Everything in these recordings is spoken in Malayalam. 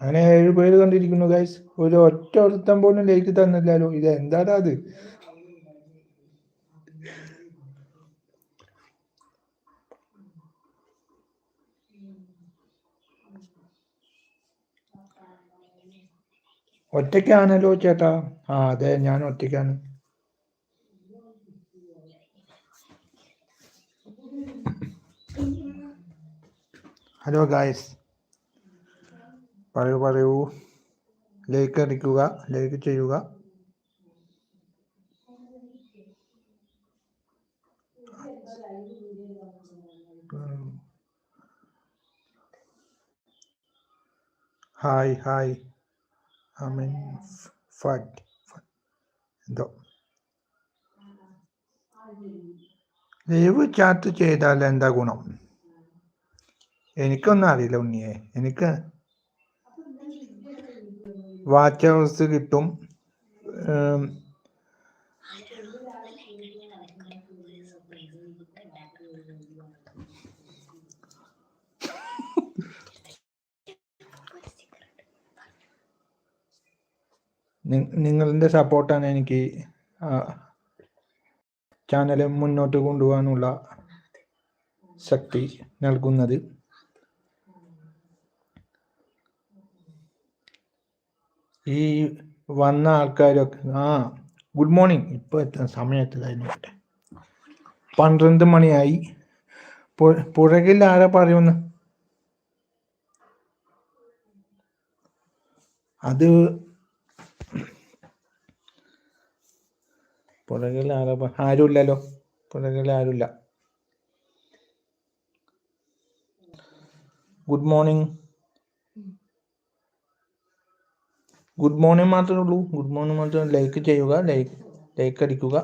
അങ്ങനെ ഏഴ് പേര് കണ്ടിരിക്കുന്നു ഗൈസ് ഒരു ഒറ്റ ഒരുത്തം പോലും ലൈക്ക് തന്നില്ലല്ലോ. ഇത് എന്താടാ അത്? ഒറ്റയ്ക്കാണല്ലോ ചേട്ടാ. ആ അതെ ഞാൻ ഒറ്റയ്ക്കാണ്. ഹലോ ഗായ്സ് പറയൂ പറയൂ. ലൈക്ക് അടിക്കുക ലൈക്ക് ചെയ്യുക. ഹായ് ഹായ് അമീൻ ഫഡ് എന്തോ. ലൈവ് ചാറ്റ് ചെയ്താൽ എന്താ ഗുണം? എനിക്കൊന്നും അറിയില്ല ഉണ്ണിയെ. എനിക്ക് വാച്ച് കിട്ടും. നിങ്ങളുടെ സപ്പോർട്ടാണ് എനിക്ക് ചാനൽ മുന്നോട്ട് കൊണ്ടുപോകാനുള്ള ശക്തി നൽകുന്നത്. ഈ വന്ന ആൾക്കാരൊക്കെ ആ ഗുഡ് മോർണിംഗ് ഇപ്പോൾ എത്താൻ സമയത്ത് കഴിഞ്ഞോട്ടെ പന്ത്രണ്ട് മണിയായി. പുഴകിൽ ആരാ പറയുന്നു? അത് പുറകിൽ ആരാ ആരുമില്ലല്ലോ. പുറകിൽ ആരുമില്ല. ഗുഡ് മോർണിംഗ് ഗുഡ് മോർണിംഗ് മാത്രമേ ഉള്ളൂ. ഗുഡ് മോർണിംഗ് മാത്രം ലൈക്ക് ചെയ്യുക ലൈക്ക് ലൈക്ക് അടിക്കുക.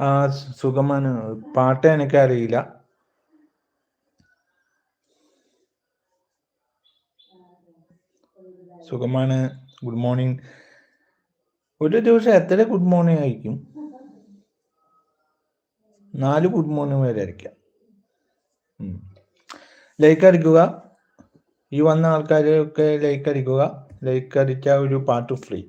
ആ സുഖമാണ്. പാട്ട് എനിക്കറിയില്ല സുഖമാണ്. ഗുഡ് മോർണിംഗ് ഒരു ദിവസം എത്ര ഗുഡ് മോർണിംഗ് ആയിരിക്കും? നാല് ഗുഡ് മോർണിംഗ് വരെ ആയിരിക്കാം. ലൈക്ക് അടിക്കുക. ഈ വന്ന ആൾക്കാരൊക്കെ ലൈക്ക് അടിക്കുക. ലൈക്ക് അടിച്ചാൽ ഒരു പാട്ട് ഫ്രീ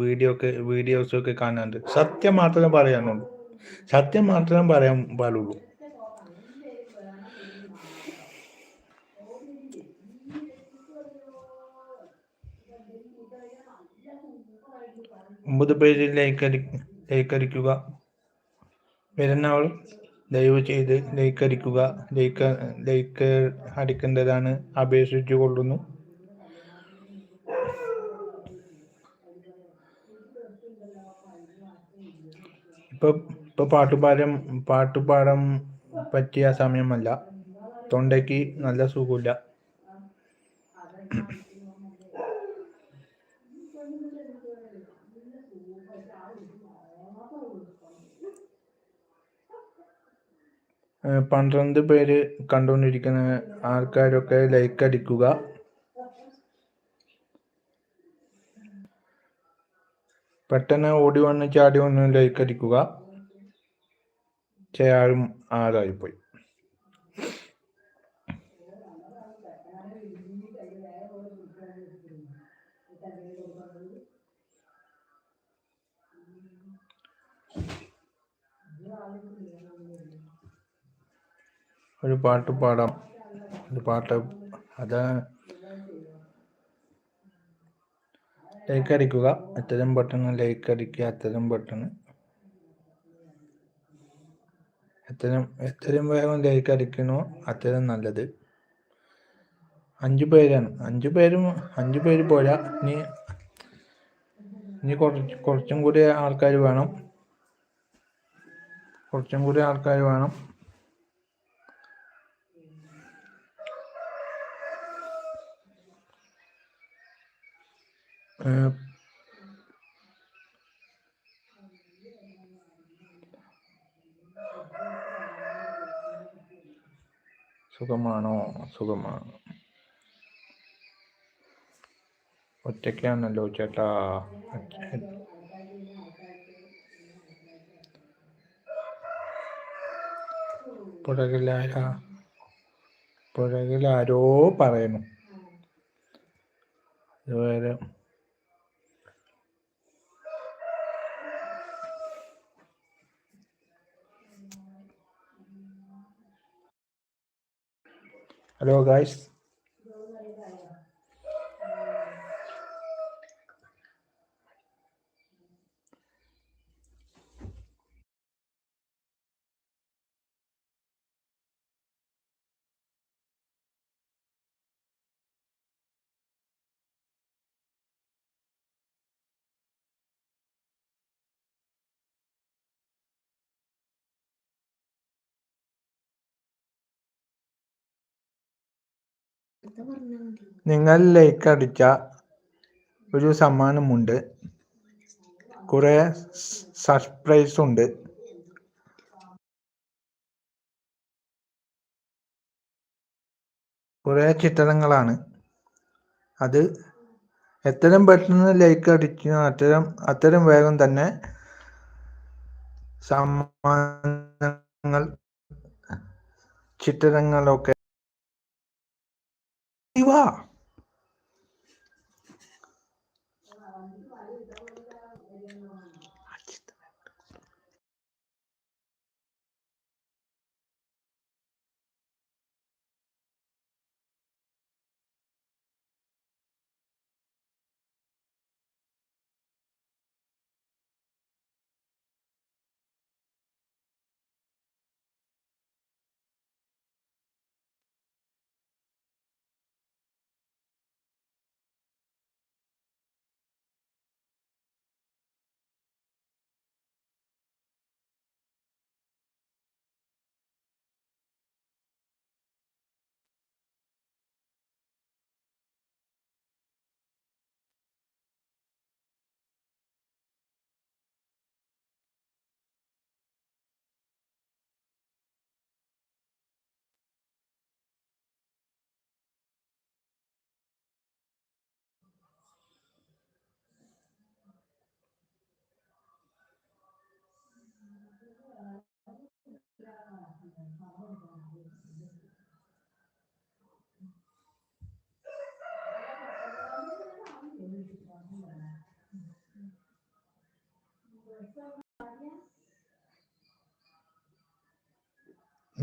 വീഡിയോ ഒക്കെ വീഡിയോസ് ഒക്കെ കാണാറുണ്ട് സത്യം മാത്രമേ പറയാനുള്ളൂ. സത്യം മാത്രമേ പറയാൻ പാടുള്ളൂ. ഒമ്പത് പേരിൽ ലൈക്ക് ലൈക്കരിക്കുക വരുന്നവൾ ദയവ് ചെയ്ത് ലൈക്കരിക്കുക ലൈക്ക ലൈക്ക് ലൈക്ക് അടിക്കേണ്ടതാണ്. അപേക്ഷിച്ചു കൊള്ളുന്നു ഇപ്പൊ ഇപ്പൊ പാട്ടുപാടം പാട്ടുപാടാൻ പറ്റിയ സമയമല്ല. തൊണ്ടയ്ക്ക് നല്ല സുഖമില്ല. പന്ത്രണ്ട് പേര് കണ്ടുകൊണ്ടിരിക്കുന്ന ആൾക്കാരൊക്കെ ലൈക്ക് അടിക്കുക. പെട്ടെന്ന് ഓടി വന്ന് ചാടി വന്ന് ലൈക്ക് അടിക്കുക. ചെയ്യാറും ആരായിപ്പോയി? ഒരു പാട്ട് പാടാം. ഒരു പാട്ട് അത് ലൈക്ക് അടിക്കുക. അത്തരം ബട്ടൺ ലൈക്ക് അടിക്കുക. അത്തരം ബട്ടൺ എത്രയും എത്രയും വേഗം ലൈക്ക് അടിക്കണോ? അത്രയും നല്ലത്. അഞ്ചു പേരാണ്. അഞ്ചു പേരും അഞ്ചു പേര് പോരാ. ഇനി ഇനി കുറച്ച് കുറച്ചും കൂടി ആൾക്കാർ വേണം. കുറച്ചും കൂടി ആൾക്കാർ വേണം. സുഖമാണോ? സുഖമാണ് ഒറ്റയ്ക്കാണല്ലോ ചേട്ടാ. പുറകിലാരാ പുറകിലാരോ പറയുന്നു. ഇതുവരെ ഹലോ ഗായ്സ് നിങ്ങൾ ലൈക്ക് അടിച്ച ഒരു സമ്മാനമുണ്ട്. കുറേ സർപ്രൈസ് ഉണ്ട്. കുറേ ചിത്രങ്ങളാണ്. അത് എത്രയും പെട്ടെന്ന് ലൈക്ക് അടിച്ചു അത്തരം അത്തരം വേഗം തന്നെ സമ്മാനങ്ങൾ ചിത്രങ്ങളൊക്കെ you are.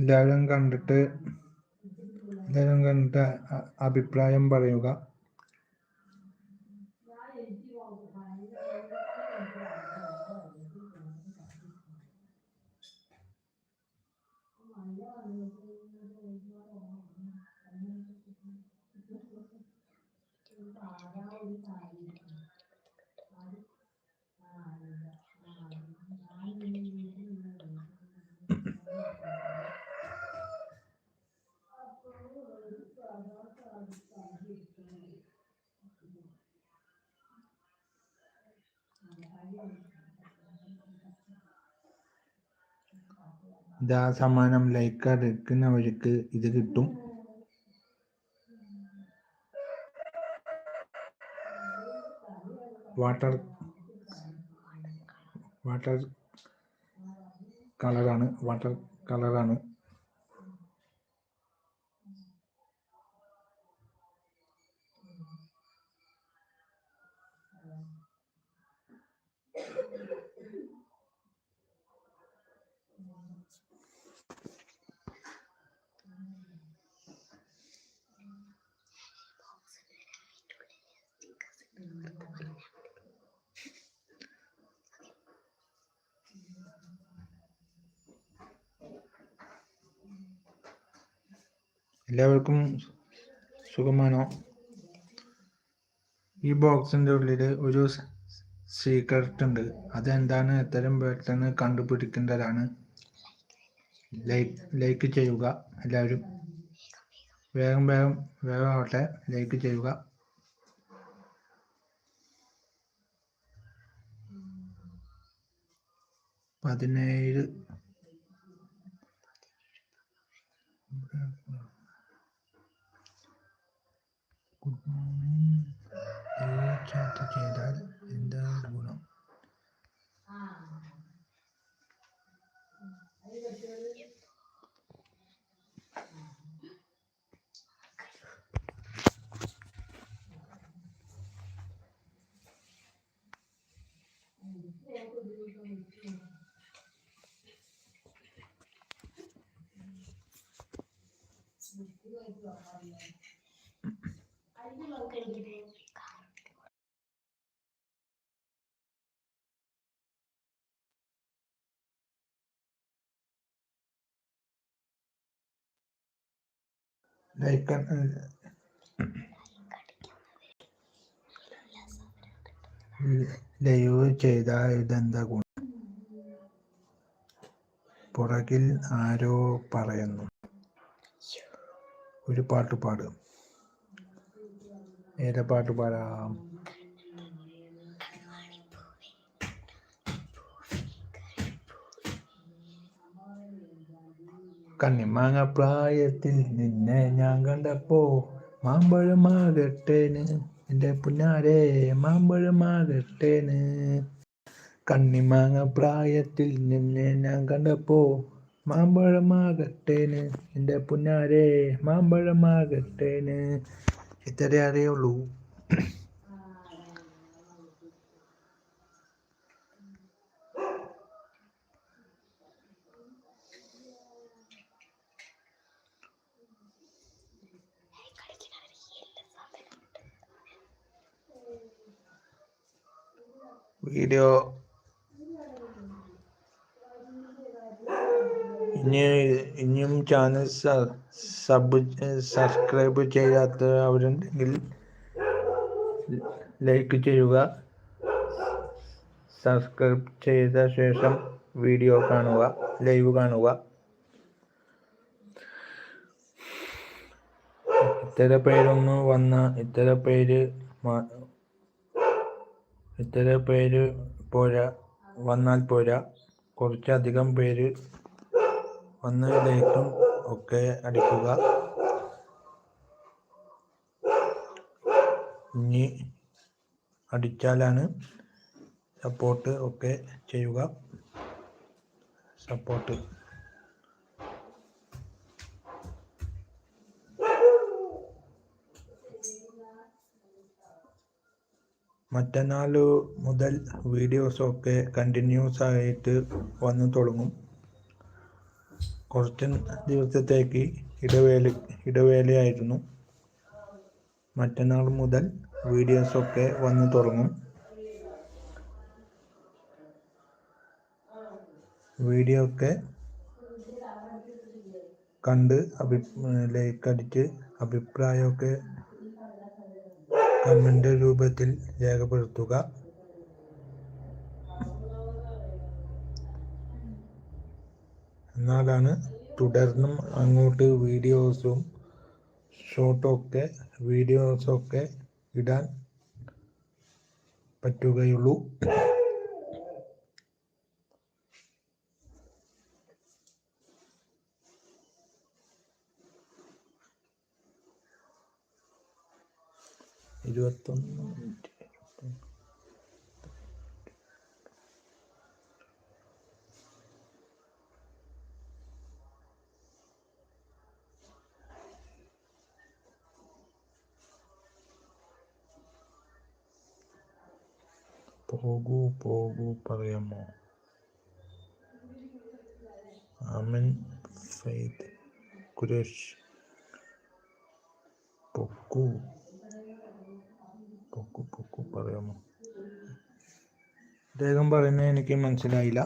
എല്ലാവരും കണ്ടിട്ട് എല്ലാവരും കണ്ടിട്ട് അഭിപ്രായം പറയുക. ഇതാ സമ്മാനം ലൈക്ക് എടുക്കുന്നവർക്ക് ഇത് കിട്ടും. വാട്ടർ വാട്ടർ കളറാണ് വാട്ടർ കളറാണ്. എല്ലാവർക്കും സുഖമാണോ? ഈ ബോക്സിന്റെ ഉള്ളിൽ ഒരു സീക്രട്ട് ഉണ്ട്. അതെന്താണ്? എത്രയും പെട്ടെന്ന് കണ്ടുപിടിക്കേണ്ടതാണ്? ലൈക്ക് ലൈക്ക് ചെയ്യുക എല്ലാവരും. വേഗം വേഗം വേഗം ആവട്ടെ. ലൈക്ക് ചെയ്യുക. പതിനേഴ്. ഗുഡ് മോർണിംഗ് ചാറ്റ് ചെയ്താൽ എന്താണ് ഗുണം ചെയ്താൽ ഗുണം? പുറകിൽ ആരോ പറയുന്നു. ഒരു പാട്ട് പാടും. ഏതാ പാട്ട് പാടാം? കണ്ണിമാങ്ങ പ്രായത്തിൽ നിന്നെ ഞാൻ കണ്ടപ്പോ മാമ്പഴമാകട്ടേന്. എന്റെ പുന്നാരെ മാമ്പഴമാകട്ടേന്. കണ്ണിമാങ്ങ പ്രായത്തിൽ നിന്നെ ഞാൻ കണ്ടപ്പോ മാമ്പഴമാകട്ടേന്. എന്റെ പുന്നാരെ മാമ്പഴമാകട്ടേന്. ഇത്രേ അറിയുള്ളൂ. വീഡിയോ ഇനി ഇനിയും ചാനൽ സബ് സബ്സ്ക്രൈബ് ചെയ്യാത്തവരുണ്ടെങ്കിൽ ലൈക്ക് ചെയ്യുക. സബ്സ്ക്രൈബ് ചെയ്ത ശേഷം വീഡിയോ കാണുക ലൈവ് കാണുക. ഇത്തരം പേരൊന്നും വന്ന ഇത്തരം പേര് ഇത്ര പേര് പോരാ വന്നാൽ പോരാ. കുറച്ചധികം പേര് വന്നതിലേക്കും ലൈക്കും ഒക്കെ അടിക്കുക. ഇനി അടിച്ചാലാണ് സപ്പോർട്ട് ഒക്കെ ചെയ്യുക. സപ്പോർട്ട് മറ്റന്നാൾ മുതൽ വീഡിയോസൊക്കെ കണ്ടിന്യൂസ് ആയിട്ട് വന്നു തുടങ്ങും. കുറച്ച് ദിവസത്തേക്ക് ഇടവേള ഇടവേളയായിരുന്നു. മറ്റന്നാൾ മുതൽ വീഡിയോസൊക്കെ വന്നു തുടങ്ങും. വീഡിയോ ഒക്കെ കണ്ട് അഭി ലൈക്ക് അടിച്ച് അഭിപ്രായമൊക്കെ കമന്റ് രൂപത്തിൽ രേഖപ്പെടുത്തുക. എന്നാലാണ് തുടർന്നും അങ്ങോട്ട് വീഡിയോസും ഷോട്ടൊക്കെ വീഡിയോസൊക്കെ ഇടാൻ പറ്റുകയുള്ളൂ. परिवर्तन Pogo, poco pagamos. Amén. Faith. Courage. Pogo. പൊക്കൂ പൊക്കു പറയാമോ അദ്ദേഹം പറയുന്നത് എനിക്ക് മനസ്സിലായില്ല.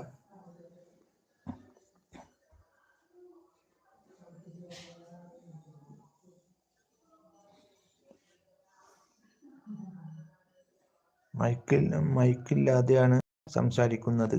മൈക്കിൽ മൈക്കില്ലാതെയാണ് സംസാരിക്കുന്നത്.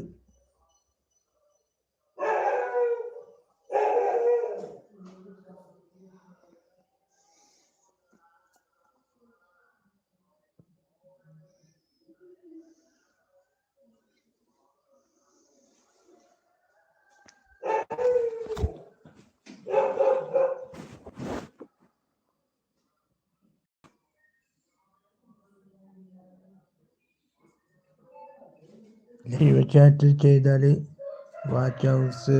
ലൈവ് ചാറ്റ് ചെയ്താൽ വാച്ച് ഹൗസ്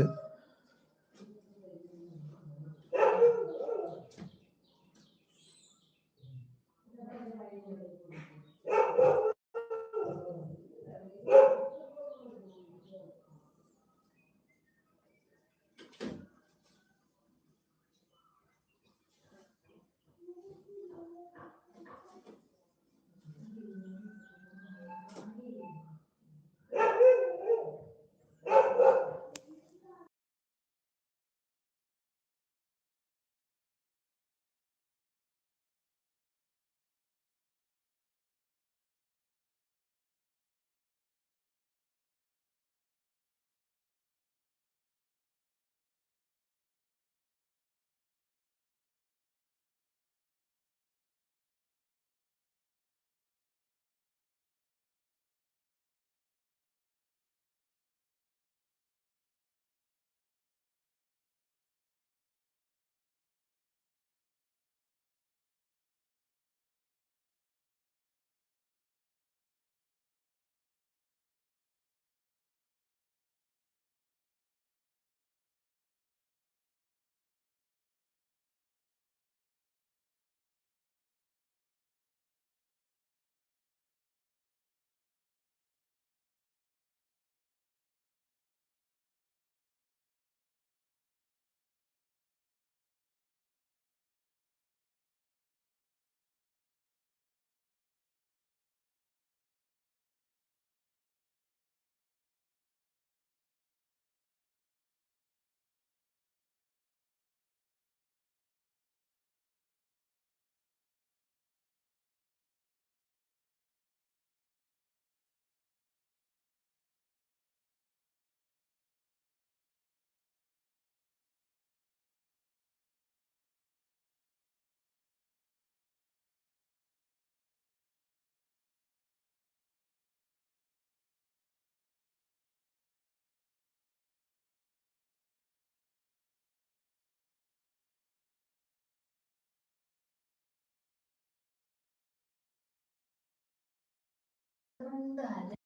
真的